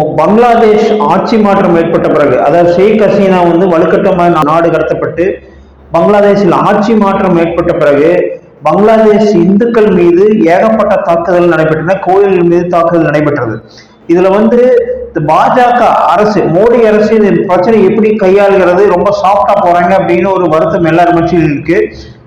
பங்களாதேஷ் ஆட்சி மாற்றம் ஏற்பட்ட பிறகு அதாவது ஷேக் ஹசீனா வந்து வலுக்கட்டமாக நாடு கடத்தப்பட்டு பங்களாதேஷில் ஆட்சி மாற்றம் ஏற்பட்ட பிறகு பங்களாதேஷ் இந்துக்கள் மீது ஏகப்பட்ட தாக்குதல் நடைபெற்றன கோயில்கள் மீது தாக்குதல் நடைபெற்றது. இதுல வந்து பாஜக அரசு மோடி அரசு இந்த பிரச்சனை எப்படி கையாளுகிறது ரொம்ப சாஃப்டா போறாங்க அப்படின்னு ஒரு வருத்தம் எல்லார் மத்தியிலும் இருக்கு.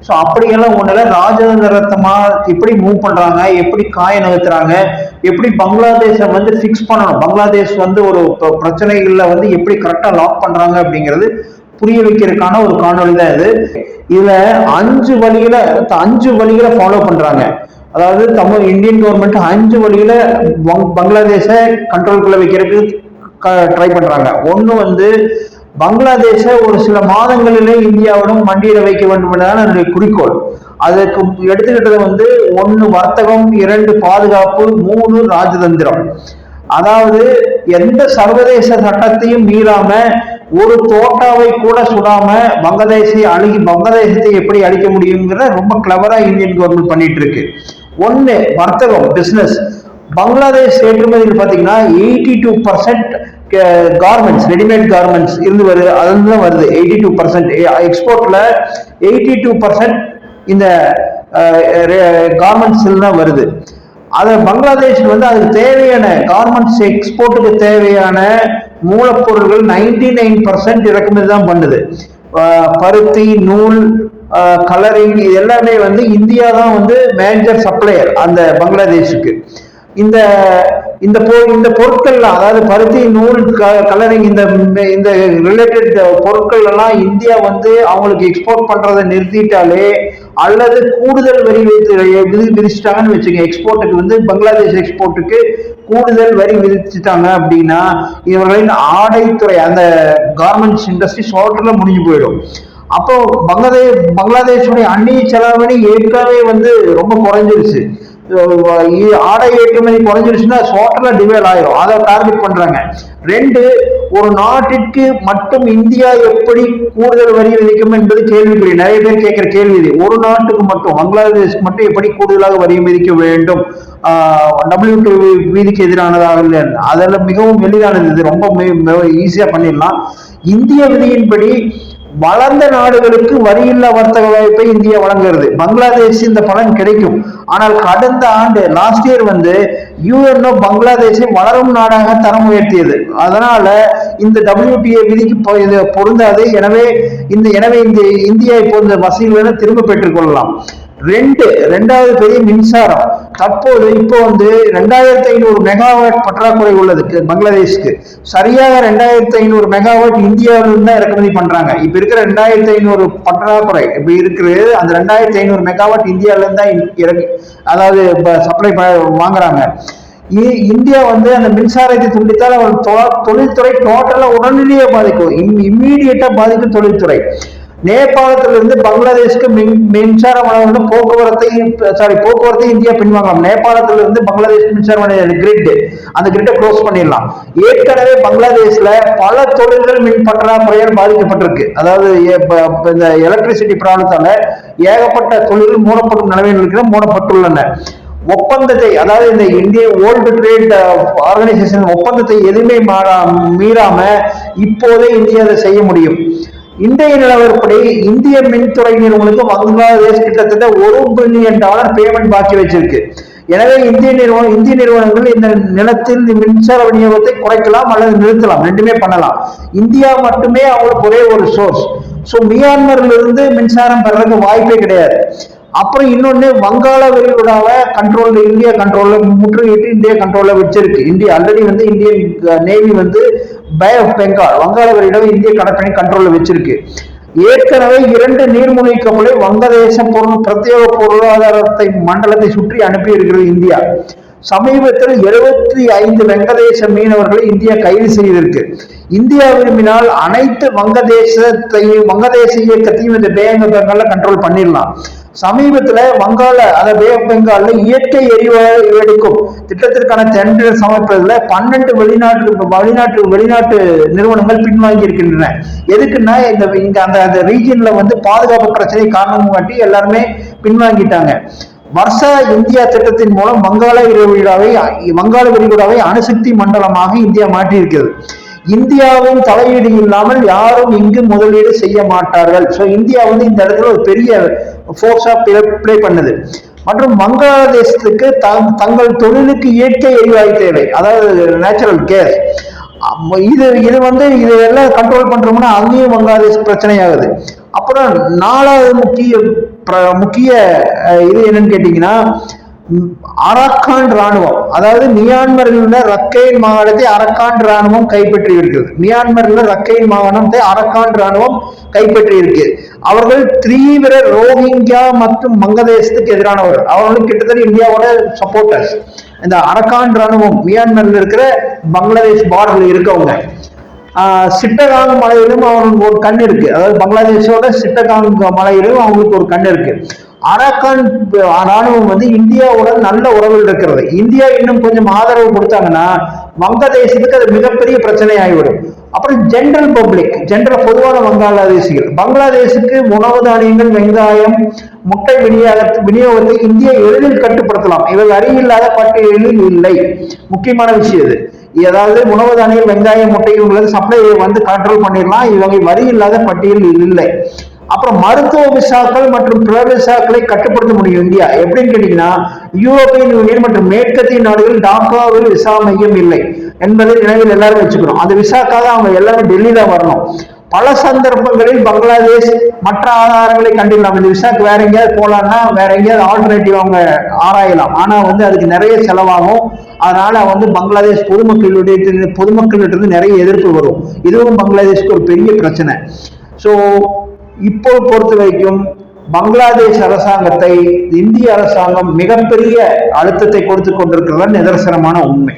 ஸோ அப்படியெல்லாம் ஒண்ணுல ராஜதந்திரத்தமா எப்படி மூவ் பண்றாங்க எப்படி காய நகர்த்துறாங்க எப்படி பங்களாதேஷை வந்து ஃபிக்ஸ் பண்ணணும். பங்களாதேஷ் வந்து ஒரு ப- பிரச்சனைகள்ல வந்து எப்படி கரெக்டா லாக் பண்றாங்க அப்படிங்கிறது புரிய வைக்கிறதுக்கான ஒரு காணொளி தான் இது. இதுல அஞ்சு வழிகளை அஞ்சு வழியில் ஃபாலோ பண்றாங்க. அதாவது தமிழ் இந்தியன் கவர்மெண்ட் அஞ்சு வழியில பங்களாதேஷை கண்ட்ரோல்குள்ள வைக்கிறதுக்கு ட்ரை பண்றாங்க. ஒன்று வந்து பங்களாதேஷை ஒரு சில மாதங்களிலே இந்தியாவுடன் மண்டியிட வைக்க வேண்டும் என்றுதான் என்னுடைய குறிக்கோள். அதற்கு எடுத்துக்கிட்டது வந்து ஒன்று வர்த்தகம் இரண்டு பாதுகாப்பு மூணு ராஜதந்திரம். அதாவது எந்த சர்வதேச சட்டத்தையும் மீறாம ஒரு தோட்டாவை கூட சுடாம பங்களாதேஷை அழுகி வங்கதேசத்தை எப்படி அழிக்க முடியுங்கிற ரொம்ப கிளவரா இந்தியன் கவர்மெண்ட் பண்ணிட்டு இருக்கு ஒண்ணு வர்த்தகம் பிசினஸ் பங்களாதேஷ் ஏற்றுமதியில் பாத்தீங்கன்னா eighty two percent garments readymade garments இருந்து வருது. அதுல தான் வருது. எயிட்டி டூ பர்சன்ட் எக்ஸ்போர்ட்ல எயிட்டி டூ பர்சன்ட் இந்த கார்மெண்ட்ஸ் தான் வருது. அது பங்களாதேஷ் வந்து அதுக்கு தேவையான கார்மெண்ட்ஸ் எக்ஸ்போர்ட்டுக்கு தேவையான மூலப்பொருட்கள் நைன்டி நைன் பர்சன்ட் இறக்குமதி தான் பண்ணுது. பருத்தி நூல் கலரிங் இது எல்லாமே வந்து இந்தியா தான் வந்து மேஜர் சப்ளையர் அந்த பங்களாதேஷுக்கு. இந்த இந்த பொ இந்த பொருட்கள் அதாவது பருத்தி நூல் கலரிங் இந்த இந்த ரிலேட்டட் பொருட்கள் எல்லாம் இந்தியா வந்து அவங்களுக்கு எக்ஸ்போர்ட் பண்றதை நிறுத்திட்டாலே அல்லது கூடுதல் வரி விதி- விதிச்சிட்டாங்கன்னு வச்சுங்க எக்ஸ்போர்ட்டுக்கு வந்து பங்களாதேஷ் எக்ஸ்போர்ட்டுக்கு கூடுதல் வரி விதிச்சுட்டாங்க அப்படின்னா இவர்களின் ஆடைத்துறை அந்த கார்மெண்ட்ஸ் இண்டஸ்ட்ரி ஷார்ட்ல முடிஞ்சு போயிடும். அப்போ பங்களாதேஷ் பங்களாதேஷுடைய அந்நிய செலாவணி ஏற்கனவே வந்து ரொம்ப குறைஞ்சிருச்சு. ஆடை ஏற்றுமதி குறைஞ்சிருச்சுன்னா ஷார்ட்ல டிவைட் ஆயிரும். அதை டார்கெட் பண்றாங்க. ரெண்டு ஒரு நாட்டிற்கு மட்டும் இந்தியா எப்படி கூடுதல் வரி விதிக்கும் என்பது கேள்விக்குரிய நிறைய பேர் கேட்கிற கேள்வி இது. ஒரு நாட்டுக்கு மட்டும் பங்களாதேஷ்க்கு மட்டும் எப்படி கூடுதலாக வரி விதிக்க வேண்டும்? டபிள்யூ விதிக்கு எதிரானதாக இல்லை. அதெல்லாம் மிகவும் எளிதானது. இது ரொம்ப ஈஸியா பண்ணிடலாம். இந்திய விதியின்படி வளர்ந்த நாடுகளுக்கு வரியில்லா வர்த்தக வாய்ப்பை இந்தியா வழங்குகிறது. பங்களாதேஷ் இந்த பலன் கிடைக்கும். ஆனால் கடந்த ஆண்டு லாஸ்ட் இயர் வந்து யூஎன்ஓ பங்களாதேஷை வளரும் நாடாக தரம் உயர்த்தியது. அதனால இந்த WTA விதிக்கு பொருந்தாது. எனவே இந்த எனவே இந்த இந்தியா இப்போ இந்த வசதிகளை திரும்ப பெற்றுக்கொள்ளலாம் ரெண்டு ரெண்டாவது பெரிய மின்சாரம். தற்போது இப்போ வந்து ரெண்டாயிரத்தி ஐநூறு மெகாவாட் பற்றாக்குறை உள்ளது பங்களாதேஷ்க்கு. சரியாக ரெண்டாயிரத்தி ஐநூறு மெகாவாட் இந்தியாவிலிருந்து தான் இறக்குமதி பண்றாங்க. இப்ப இருக்கிற ரெண்டாயிரத்தி ஐநூறு பற்றாக்குறை இப்ப இருக்கிறது அந்த ரெண்டாயிரத்தி ஐநூறு மெகாவாட் இந்தியாவிலிருந்து தான் இறங்கி இறக்கு அதாவது சப்ளை வாங்குறாங்க. இ- இந்தியா வந்து அந்த மின்சாரத்தை துண்டித்தால் அவர் தொ- தொழில்துறை டோட்டலா உடனடியே பாதிக்கும். இம்மீடியட்டா பாதிக்கும் தொழில்துறை. நேபாளத்திலிருந்து பங்களாதேஷ்க்கு மின் மின்சார வழங்க போக்குவரத்தை சாரி போக்குவரத்தை இந்தியா பின்வாங்கலாம். நேபாளத்திலிருந்து பங்களாதேஷ் மின்சார கிரிட் அந்த கிரிட்டை க்ளோஸ் பண்ணிடலாம். ஏற்கனவே பங்களாதேஷ்ல பல தொழில்கள் மின் பற்றாக்குறையால் பாதிக்கப்பட்டிருக்கு. அதாவது இந்த எலக்ட்ரிசிட்டி ப்ராப்ளத்தால ஏகப்பட்ட தொழில் மூடப்படும் நிலைமையில் இருக்கிற மூடப்பட்டுள்ளன. ஒப்பந்தத்தை அதாவது இந்த இந்திய வேர்ல்டு ட்ரேட் ஆர்கனைசேஷன் ஒப்பந்தத்தை எதுவுமே மாறா- மீறாம இப்போதே இந்தியா அதை செய்ய முடியும். இன்றைய நிலவரப்படி இந்திய மின்துறை நிறுவனங்களுக்கு பங்களாதேஷ் கிட்டத்தட்ட ஒரு பில்லியன் டாலர் பேமெண்ட் பாக்கி வச்சிருக்கு. எனவே இந்திய நிறுவனம் இந்திய நிறுவனங்கள் இந்த நிலத்தில் இந்த மின்சார விநியோகத்தை குறைக்கலாம் அல்லது நிறுத்தலாம். ரெண்டுமே பண்ணலாம். இந்தியா மட்டுமே அவங்களுக்கு ஒரே ஒரு சோர்ஸ் ஸோ மியான்மர்ல இருந்து மின்சாரம் பெறதுக்கு வாய்ப்பே கிடையாது. அப்புறம் இன்னொன்னு வங்காள விரிகுடாவை கண்ட்ரோல் இந்தியா கண்ட்ரோல்ல முற்றுகையிட்டு இந்தியா கண்ட்ரோல்ல வச்சிருக்கு. இந்தியா ஆல்ரெடி வந்து இந்தியன் நேவி வந்து பே ஆஃப் பெங்கால் வங்காளவரிடம் இந்திய கடற்படை கண்ட்ரோல்ல வச்சிருக்கு. ஏற்கனவே இரண்டு நீர்மூழ்கி கப்பலை வங்கதேச பொருள் பிரத்யேக பொருளாதாரத்தை மண்டலத்தை சுற்றி அனுப்பி இருக்கிறது இந்தியா. சமீபத்தில் எழுபத்தி ஐந்து வங்கதேச மீனவர்களை இந்தியா கைது செய்திருக்கு. இந்தியா விரும்பினால் அனைத்து வங்கதேசத்தையும் வங்கதேச இயக்கத்தையும் இந்த பேங்க பெங்கால கண்ட்ரோல் பண்ணிடலாம். சமீபத்துல வங்காள அதாவது பே ஆஃப் பெங்கால்ல இயற்கை எரிவாயு எடுக்கும் திட்டத்திற்கான டெண்டர் சமர்ப்பதில் பன்னெண்டு வெளிநாட்டு வெளிநாட்டு வெளிநாட்டு நிறுவனங்கள் பின்வாங்கி இருக்கின்றன. எதுக்குன்னா இந்த இங்க அந்த அந்த ரீஜன்ல வந்து பாதுகாப்பு பிரச்சனை காரணம் காட்டி எல்லாருமே பின்வாங்கிட்டாங்க. வர்ஷா இந்தியா திட்டத்தின் மூலம் வங்காள விரிகுடாவை வங்காள விரிகுடாவை அணுசக்தி மண்டலமாக இந்தியா மாற்றியிருக்கிறது. இந்தியாவின் தலையீடு இல்லாமல் யாரும் இங்கு முதலீடு செய்ய மாட்டார்கள். ஸோ இந்தியா வந்து இந்த இடத்துல ஒரு பெரிய ஃபோர்ஸா பிளே பண்ணுது. மற்றும் வங்காளதேசத்துக்கு த- தங்கள் தொழிலுக்கு இயற்கை எரிவாயு தேவை. அதாவது நேச்சுரல் கேஸ் இது இது வந்து இது எல்லாம் கண்ட்ரோல் பண்றோம்னா அங்கேயும் வங்காளதேஷ் பிரச்சனையாகுது. அப்புறம் நாலாவது முக்கிய முக்கிய இது என்னன்னு கேட்டீங்கன்னா அரக்கான் ராணுவம் அதாவது மியான்மரில் உள்ள ரக்கைன் மாகாணத்தை அரக்கான் ராணுவம் கைப்பற்றி இருக்கிறது மியான்மரில் உள்ள ரக்கைன் மாகாணத்தை அரக்கான் ராணுவம் கைப்பற்றி இருக்கு அவர்கள் தீவிர ரோஹிங்கியா மற்றும் வங்கதேசத்துக்கு எதிரானவர்கள். அவர்களும் கிட்டத்தட்ட இந்தியாவோட சப்போர்ட்டர்ஸ் இந்த அரக்கான் ராணுவம் மியான்மரில் இருக்கிற பங்களாதேஷ் பார்டர்ல இருக்கவங்க. சிட்டகாங் மலையிலும் அவங்களுக்கு ஒரு கண் இருக்கு. அதாவது பங்களாதேஷோட சிட்டகாங் மலையிலும் அவங்களுக்கு ஒரு கண் இருக்கு. அரக்கான் ராணுவம் வந்து இந்தியாவுடன் நல்ல உறவில் இருக்கிறது. இந்தியா இன்னும் கொஞ்சம் ஆதரவு கொடுத்தாங்கன்னா வங்கதேசத்துக்கு அது மிகப்பெரிய பிரச்சனை ஆகிவிடும் அப்புறம் ஜென்ரல் பப்ளிக் ஜென்ரல் பொதுவான வங்காளதேசிகள். பங்களாதேஷுக்கு உணவு தானியங்கள் வெங்காயம் முட்டை விநியோக விநியோகத்தை இந்தியா எளிதில் கட்டுப்படுத்தலாம். இவை அறிவில்லாத பட்டியலில் இல்லை. முக்கியமான விஷயம் இது. ஏதாவது உணவு தானியம் வெங்காயம் முட்டை உங்களது சப்ளை வந்து கண்ட்ரோல் பண்ணிடலாம். இவங்க வரி இல்லாத பட்டியல் இல்லை. அப்புறம் மருத்துவ விசாக்கள் மற்றும் பிற விசாக்களை கட்டுப்படுத்த முடியும். இந்தியா. எப்படின்னு கேட்டீங்கன்னா யூரோப்பியன் யூனியன் மற்றும் மேற்கத்திய நாடுகள் டாக்காவில் விசா மையம் இல்லை என்பதை நினைவில் எல்லாரும் வச்சுக்கணும். அந்த விசாக்காக அவங்க எல்லாமே டெல்லியில வரணும். பல சந்தர்ப்பங்களில் பங்களாதேஷ் மற்ற ஆதாரங்களை கண்டிடலாம். இந்த விசாக்கு வேற எங்கேயாவது போலான்னா வேற எங்கேயாவது ஆல்டர்னேட்டிவ் அவங்க ஆராயலாம். ஆனா வந்து அதுக்கு நிறைய செலவாகும். அதனால வந்து பங்களாதேஷ் பொதுமக்களுடைய பொதுமக்களிட்ட இருந்து நிறைய எதிர்ப்பு வரும். இதுவும் பங்களாதேஷ்க்கு ஒரு பெரிய பிரச்சனை. ஸோ இப்போ பொறுத்த வரைக்கும் பங்களாதேஷ் அரசாங்கத்தை இந்திய அரசாங்கம் மிகப்பெரிய அழுத்தத்தை கொடுத்து கொண்டிருக்கிறது நிதர்சனமான உண்மை.